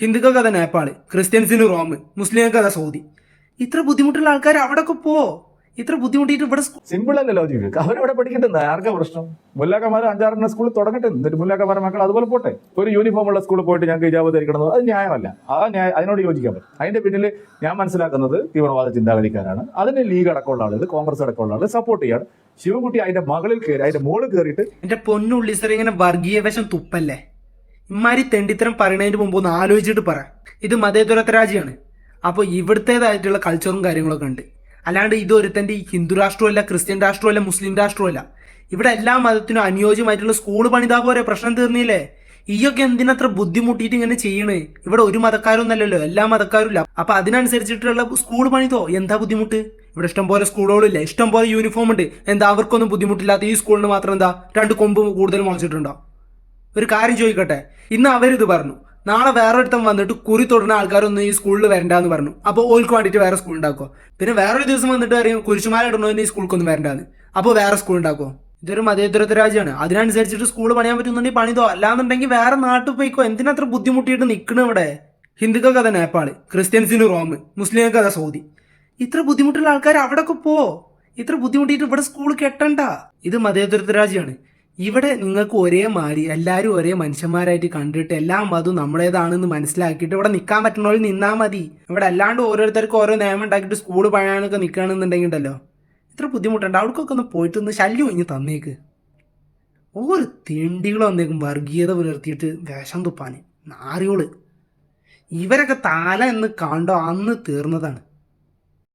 ഹിന്ദുക്കൾക്ക് കഥ നേപ്പാൾ ക്രിസ്ത്യൻസിന് റോം മുസ്ലിങ്ങൾക്ക് കഥ സൗദി. ഇത്ര ബുദ്ധിമുട്ടുള്ള ആൾക്കാർ അവിടെയൊക്കെ പോ. ഇത്ര ബുദ്ധിമുട്ടിയിട്ട് ഇവിടെ സിമ്പിൾ അല്ലേ ലോജിക്ക് അവരവിടെ പഠിക്കട്ടെ ആർക്കാ പ്രശ്നം? മുല്ലാക്കന്മാർ അഞ്ചാറെണ്ണ സ്കൂളിൽ തുടങ്ങട്ടെ. എന്നിട്ട് മുല്ലാക്കന്മാരെ മക്കൾ അതുപോലെ പോട്ടെ. ഒരു യൂണിഫോം ഉള്ള സ്കൂളിൽ പോയിട്ട് ഞങ്ങൾക്ക് ഇജാബ് ധരിക്കണമെന്ന് അത് ന്യായമല്ല. ആ ന്യായ അതിനോട് യോജിക്കാൻ പറ്റും. അതിന്റെ പിന്നിൽ ഞാൻ മനസ്സിലാക്കുന്നത് തീവ്രവാദ ചിന്താഗതിക്കാരാണ്. അതിന് ലീഗ് അടക്കമുള്ള ആളുകൾ കോൺഗ്രസ് അടക്കമുള്ള ആളുകൾ സപ്പോർട്ട് ചെയ്യാണ്. ശിവകുട്ടി അതിന്റെ മകളിൽ കയറി അതിന്റെ മോളിൽ കയറിയിട്ട് എന്റെ പൊന്നുള്ളി സർ ഇങ്ങനെ വർഗീയ തുപ്പല്ലേ? ഇമാരി തെണ്ടിത്തരം പറയണതിന് മുമ്പ് ഒന്ന് ആലോചിച്ചിട്ട് പറ. ഇത് മതേതരത്വ രാജ്യമാണ് അപ്പോൾ ഇവിടുത്തേതായിട്ടുള്ള കൾച്ചറും കാര്യങ്ങളൊക്കെ ഉണ്ട്. അല്ലാണ്ട് ഇത് ഒരുത്തന്റെ ഹിന്ദു രാഷ്ട്രമല്ല ക്രിസ്ത്യൻ രാഷ്ട്രമല്ല മുസ്ലിം രാഷ്ട്രമല്ല. ഇവിടെ എല്ലാ മതത്തിനും അനുയോജ്യമായിട്ടുള്ള സ്കൂൾ പണിതാ പോരെ പ്രശ്നം തീർന്നില്ലേ? ഈയൊക്കെ എന്തിനത്ര ബുദ്ധിമുട്ടിയിട്ട് ഇങ്ങനെ ചെയ്യണേ? ഇവിടെ ഒരു മതക്കാരൊന്നല്ലല്ലോ എല്ലാ മതക്കാരും ഇല്ല അപ്പൊ അതിനനുസരിച്ചിട്ടുള്ള സ്കൂൾ പണിതോ? എന്താ ബുദ്ധിമുട്ട്? ഇവിടെ ഇഷ്ടം പോലെ സ്കൂളുകളില്ല ഇഷ്ടം പോലെ യൂണിഫോം ഉണ്ട്. എന്താ അവർക്കൊന്നും ബുദ്ധിമുട്ടില്ലാത്ത ഈ സ്കൂളിന് മാത്രം എന്താ രണ്ട് കൊമ്പ് കൂടുതൽ മുളച്ചിട്ടുണ്ടോ? ഒരു കാര്യം ചോദിക്കട്ടെ? ഇന്ന് അവരിത് പറഞ്ഞു. നാളെ വേറൊരുത്തം വന്നിട്ട് കുറി തൊടുന്ന ആൾക്കാരൊന്നും ഈ സ്കൂളിൽ വരണ്ടാന്ന് പറഞ്ഞു. അപ്പോൾ ഓൾക്ക് വേണ്ടിയിട്ട് വേറെ സ്കൂൾ ഉണ്ടാക്കുക പിന്നെ വേറൊരു ദിവസം വന്നിട്ട് പറയും കുരിശുമാല ഇടണോന്ന് ഈ സ്കൂൾക്കൊന്നും വരണ്ടാന്ന്. അപ്പോൾ വേറെ സ്കൂൾ ഉണ്ടാക്കുമോ ഇതൊരു മതേതരത്വ രാജ്യമാണ്. അതിനനുസരിച്ചിട്ട് സ്കൂൾ പണിയാൻ പറ്റുന്നുണ്ടെങ്കിൽ പണിതോ അല്ലാന്നുണ്ടെങ്കിൽ വേറെ നാട്ടിൽ പോയിക്കോ. എന്തിനത്ര ബുദ്ധിമുട്ടിയിട്ട് നിൽക്കണ ഇവിടെ? ഹിന്ദുക്കൾക്ക് അതാ നേപ്പാൾ ക്രിസ്ത്യൻസിന് റോം മുസ്ലിങ്ങൾക്ക് അതാ സൗദി. ഇത്ര ബുദ്ധിമുട്ടുള്ള ആൾക്കാർ അവിടെയൊക്കെ പോ. ഇത്ര ബുദ്ധിമുട്ടിയിട്ട് ഇവിടെ സ്കൂൾ കെട്ടണ്ട. ഇത് മതേതരത്വ രാജ്യമാണ്. ഇവിടെ നിങ്ങൾക്ക് ഒരേ മാതിരി എല്ലാവരും ഒരേ മനുഷ്യന്മാരായിട്ട് കണ്ടിട്ട് എല്ലാ മതവും നമ്മുടേതാണെന്ന് മനസ്സിലാക്കിയിട്ട് ഇവിടെ നിൽക്കാൻ പറ്റണവരിൽ നിന്നാൽ മതി. ഇവിടെ അല്ലാണ്ട് ഓരോരുത്തർക്കും ഓരോ നിയമം ഉണ്ടാക്കിയിട്ട് സ്കൂൾ പഴയാനൊക്കെ നിൽക്കുകയാണെന്നുണ്ടെങ്കിൽ ഉണ്ടല്ലോ ഇത്ര ബുദ്ധിമുട്ടുണ്ട്. അവിടേക്കൊക്കെ ഒന്ന് പോയിട്ട് ഒന്ന് ശല്യം ഇനി തന്നേക്ക്. ഓരോ തിണ്ടികൾ വന്നേക്കും വർഗീയത പുലർത്തിയിട്ട് വേഷം തുപ്പാൻ നാറിയോൾ. ഇവരൊക്കെ താല എന്ന് കണ്ടോ അന്ന് തീർന്നതാണ്.